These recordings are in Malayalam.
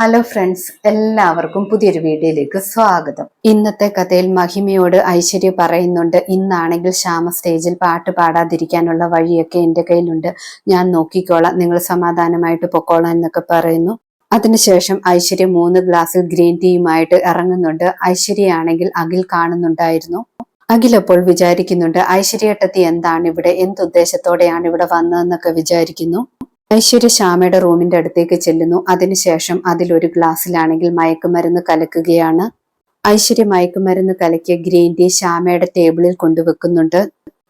ഹലോ ഫ്രണ്ട്സ് എല്ലാവർക്കും പുതിയൊരു വീഡിയോയിലേക്ക് സ്വാഗതം. ഇന്നത്തെ കഥയിൽ മഹിമയോട് ഐശ്വര്യ പറയുന്നുണ്ട് ഇന്നാണെങ്കിൽ ശ്യാമ സ്റ്റേജിൽ പാട്ട് പാടാതിരിക്കാനുള്ള വഴിയൊക്കെ എന്റെ കയ്യിലുണ്ട്. ഞാൻ നോക്കിക്കോളാം നിങ്ങൾ സമാധാനമായിട്ട് പൊക്കോളാം എന്നൊക്കെ പറയുന്നു. അതിനുശേഷം ഐശ്വര്യ മൂന്ന് ഗ്ലാസ് ഗ്രീൻ ടീയുമായിട്ട് ഇറങ്ങുന്നുണ്ട്. ഐശ്വര്യയാണെങ്കിൽ അഖിൽ കാണുന്നുണ്ടായിരുന്നു. അഖിൽ അപ്പോൾ വിചാരിക്കുന്നുണ്ട് ഐശ്വര്യട്ടത്തി എന്താണ് ഇവിടെ? എന്തുദ്ദേശത്തോടെയാണ് ഇവിടെ വന്നതെന്നൊക്കെ വിചാരിക്കുന്നു. ഐശ്വര്യ ശ്യാമയുടെ റൂമിന്റെ അടുത്തേക്ക് ചെല്ലുന്നു. അതിനുശേഷം അതിലൊരു ഗ്ലാസ്സിലാണെങ്കിൽ മയക്കുമരുന്ന് കലക്കുകയാണ്. ഐശ്വര്യ മയക്കുമരുന്ന് കലക്കിയ ഗ്രീൻ ടീ ശ്യാമയുടെ ടേബിളിൽ കൊണ്ടുവെക്കുന്നുണ്ട്.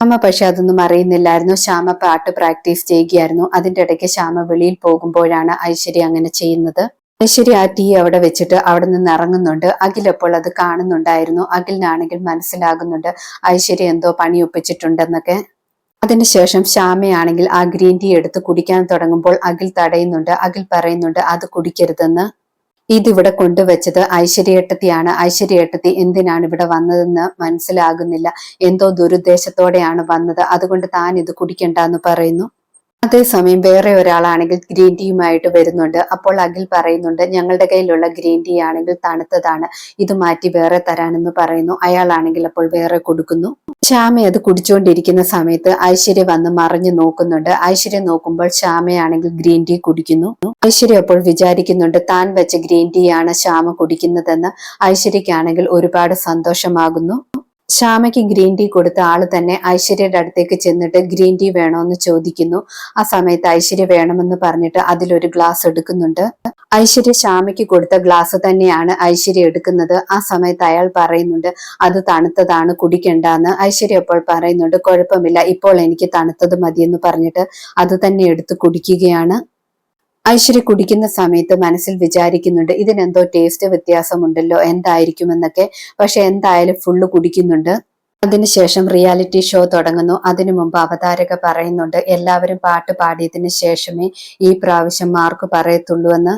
അമ്മ പക്ഷെ അതൊന്നും അറിയുന്നില്ലായിരുന്നു. ശ്യാമ പാട്ട് പ്രാക്ടീസ് ചെയ്യുകയായിരുന്നു. അതിന്റെ ഇടയ്ക്ക് ശ്യാമ വെളിയിൽ പോകുമ്പോഴാണ് ഐശ്വര്യ അങ്ങനെ ചെയ്യുന്നത്. ഐശ്വര്യ ആ ടീ അവിടെ വെച്ചിട്ട് അവിടെ നിന്ന് ഇറങ്ങുന്നുണ്ട്. അഖിലപ്പോൾ അത് കാണുന്നുണ്ടായിരുന്നു. അഖിലിനാണെങ്കിൽ മനസ്സിലാകുന്നുണ്ട് ഐശ്വര്യ എന്തോ പണി ഒപ്പിച്ചിട്ടുണ്ടെന്നൊക്കെ. അതിനുശേഷം ശ്യാമയാണെങ്കിൽ ആ ഗ്രീൻ ടീ എടുത്ത് കുടിക്കാൻ തുടങ്ങുമ്പോൾ അഖിൽ തടയുന്നുണ്ട്. അഖിൽ പറയുന്നുണ്ട് അത് കുടിക്കരുതെന്ന്. ഇതിവിടെ കൊണ്ടുവച്ചത് ഐശ്വര്യേട്ടത്തിയാണ്. ഐശ്വര്യേട്ടത്തി എന്തിനാണ് ഇവിടെ വന്നതെന്ന് മനസ്സിലാകുന്നില്ല. എന്തോ ദുരുദ്ദേശത്തോടെയാണ് വന്നത്. അതുകൊണ്ട് താൻ ഇത് കുടിക്കണ്ട എന്ന് പറയുന്നു. അതേസമയം വേറെ ഒരാളാണെങ്കിൽ ഗ്രീൻ ടീയുമായിട്ട് വരുന്നുണ്ട്. അപ്പോൾ അഖിൽ പറയുന്നുണ്ട് ഞങ്ങളുടെ കയ്യിലുള്ള ഗ്രീൻ ടീ ആണെങ്കിൽ തണുത്തതാണ്. ഇത് മാറ്റി വേറെ തരാനെന്ന് പറയുന്നു. അയാളാണെങ്കിൽ അപ്പോൾ വേറെ കൊടുക്കുന്നു. ശ്യാമ അത് കുടിച്ചുകൊണ്ടിരിക്കുന്ന സമയത്ത് ഐശ്വര്യ വന്ന് മറിഞ്ഞു നോക്കുന്നുണ്ട്. ഐശ്വര്യ നോക്കുമ്പോൾ ശ്യാമയാണെങ്കിൽ ഗ്രീൻ ടീ കുടിക്കുന്നു. ഐശ്വര്യ അപ്പോൾ വിചാരിക്കുന്നുണ്ട് താൻ വെച്ച ഗ്രീൻ ടീ ആണ് ശ്യാമ കുടിക്കുന്നതെന്ന്. ഐശ്വര്യക്കാണെങ്കിൽ ഒരുപാട് സന്തോഷമാകുന്നു. ശ്യാമയ്ക്ക് ഗ്രീൻ ടീ കൊടുത്ത ആൾ തന്നെ ഐശ്വര്യയുടെ അടുത്തേക്ക് ചെന്നിട്ട് ഗ്രീൻ ടീ വേണോന്ന് ചോദിക്കുന്നു. ആ സമയത്ത് ഐശ്വര്യ വേണമെന്ന് പറഞ്ഞിട്ട് അതിലൊരു ഗ്ലാസ് എടുക്കുന്നുണ്ട്. ഐശ്വര്യ ശ്യാമയ്ക്ക് കൊടുത്ത ഗ്ലാസ് തന്നെയാണ് ഐശ്വര്യ എടുക്കുന്നത്. ആ സമയത്ത് അയാൾ പറയുന്നുണ്ട് അത് തണുത്തതാണ് കുടിക്കണ്ടെന്ന്. ഐശ്വര്യ അപ്പോൾ പറയുന്നുണ്ട് കുഴപ്പമില്ല ഇപ്പോൾ എനിക്ക് തണുത്തത് മതിയെന്ന് പറഞ്ഞിട്ട് അത് തന്നെ എടുത്ത് കുടിക്കുകയാണ്. ഐശ്വര്യ കുടിക്കുന്ന സമയത്ത് മനസ്സിൽ വിചാരിക്കുന്നുണ്ട് ഇതിനെന്തോ ടേസ്റ്റ് വ്യത്യാസമുണ്ടല്ലോ എന്തായിരിക്കുമെന്നൊക്കെ. പക്ഷെ എന്തായാലും ഫുള്ള് കുടിക്കുന്നുണ്ട്. അതിനുശേഷം റിയാലിറ്റി ഷോ തുടങ്ങുന്നു. അതിനു മുമ്പ് അവതാരക പറയുന്നുണ്ട് എല്ലാവരും പാട്ട് പാടിയതിന് ശേഷമേ ഈ പ്രാവശ്യം മാർക്ക് പറയത്തുള്ളൂ എന്ന്.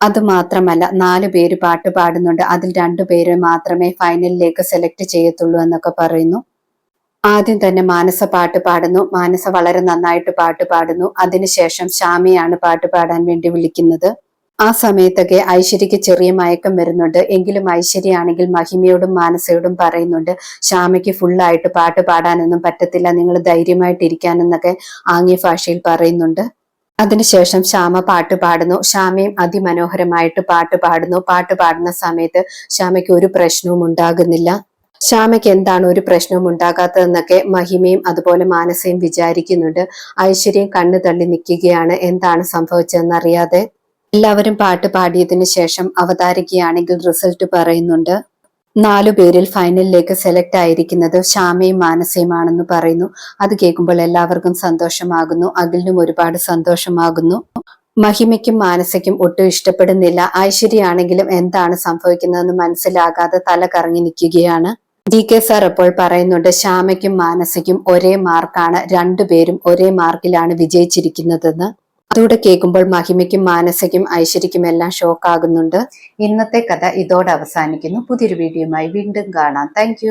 അത് മാത്രമല്ല നാലു പേര് പാട്ട് പാടുന്നുണ്ട്. അതിൽ രണ്ടു പേര് മാത്രമേ ഫൈനലിലേക്ക് സെലക്ട് ചെയ്യത്തുള്ളൂ എന്നൊക്കെ പറയുന്നു. ആദ്യം തന്നെ മാനസ പാട്ട് പാടുന്നു. മാനസ വളരെ നന്നായിട്ട് പാട്ട് പാടുന്നു. അതിനുശേഷം ശ്യാമയാണ് പാട്ട് പാടാൻ വേണ്ടി വിളിക്കുന്നത്. ആ സമയത്തൊക്കെ ഐശ്വര്യക്ക് ചെറിയ മയക്കം വരുന്നുണ്ട്. എങ്കിലും ഐശ്വര്യയാണെങ്കിൽ മഹിമയോടും മാനസയോടും പറയുന്നുണ്ട് ശ്യാമയ്ക്ക് ഫുള്ളായിട്ട് പാട്ട് പാടാനൊന്നും പറ്റത്തില്ല. നിങ്ങൾ ധൈര്യമായിട്ടിരിക്കാനെന്നൊക്കെ ആംഗ്യ ഭാഷയിൽ പറയുന്നുണ്ട്. അതിനുശേഷം ശ്യാമ പാട്ട് പാടുന്നു. ശ്യാമയും അതിമനോഹരമായിട്ട് പാട്ട് പാടുന്നു. പാട്ട് പാടുന്ന സമയത്ത് ശ്യാമയ്ക്ക് ഒരു പ്രശ്നവും ഉണ്ടാകുന്നില്ല. ശ്യാമയ്ക്ക് എന്താണ് ഒരു പ്രശ്നവും ഉണ്ടാകാത്തതെന്നൊക്കെ മഹിമയും അതുപോലെ മാനസയും വിചാരിക്കുന്നുണ്ട്. ഐശ്വര്യം കണ്ണു തള്ളി നിൽക്കുകയാണ്. എന്താണ് സംഭവിച്ചതെന്നറിയാതെ എല്ലാവരും പാട്ട് പാടിയതിന് ശേഷം അവതാരികയാണെങ്കിൽ റിസൾട്ട് പറയുന്നുണ്ട്. നാലു പേരിൽ ഫൈനലിലേക്ക് സെലക്ട് ആയിരിക്കുന്നത് ശ്യാമയും മാനസയുമാണെന്ന് പറയുന്നു. അത് കേൾക്കുമ്പോൾ എല്ലാവർക്കും സന്തോഷമാകുന്നു. അഖിലിനും ഒരുപാട് സന്തോഷമാകുന്നു. മഹിമയ്ക്കും മാനസയ്ക്കും ഒട്ടും ഇഷ്ടപ്പെടുന്നില്ല. ഐശ്വര്യയാണെങ്കിലും എന്താണ് സംഭവിക്കുന്നതെന്ന് മനസ്സിലാകാതെ തല കറങ്ങി നിൽക്കുകയാണ്. ഡി കെ സാർ ഇപ്പോൾ പറയുന്നുണ്ട് ശ്യാമയ്ക്കും മാനസയ്ക്കും ഒരേ മാർക്കാണ് രണ്ടുപേരും ഒരേ മാർക്കിലാണ് വിജയിച്ചിരിക്കുന്നതെന്ന്. അതോടെ കേൾക്കുമ്പോൾ മഹിമയ്ക്കും മാനസയ്ക്കും ഐശ്വര്യക്കും എല്ലാം ഷോക്ക് ആകുന്നുണ്ട് ഇന്നത്തെ കഥ ഇതോടെ അവസാനിക്കുന്നു. പുതിയൊരു വീഡിയോയുമായി വീണ്ടും കാണാം. താങ്ക്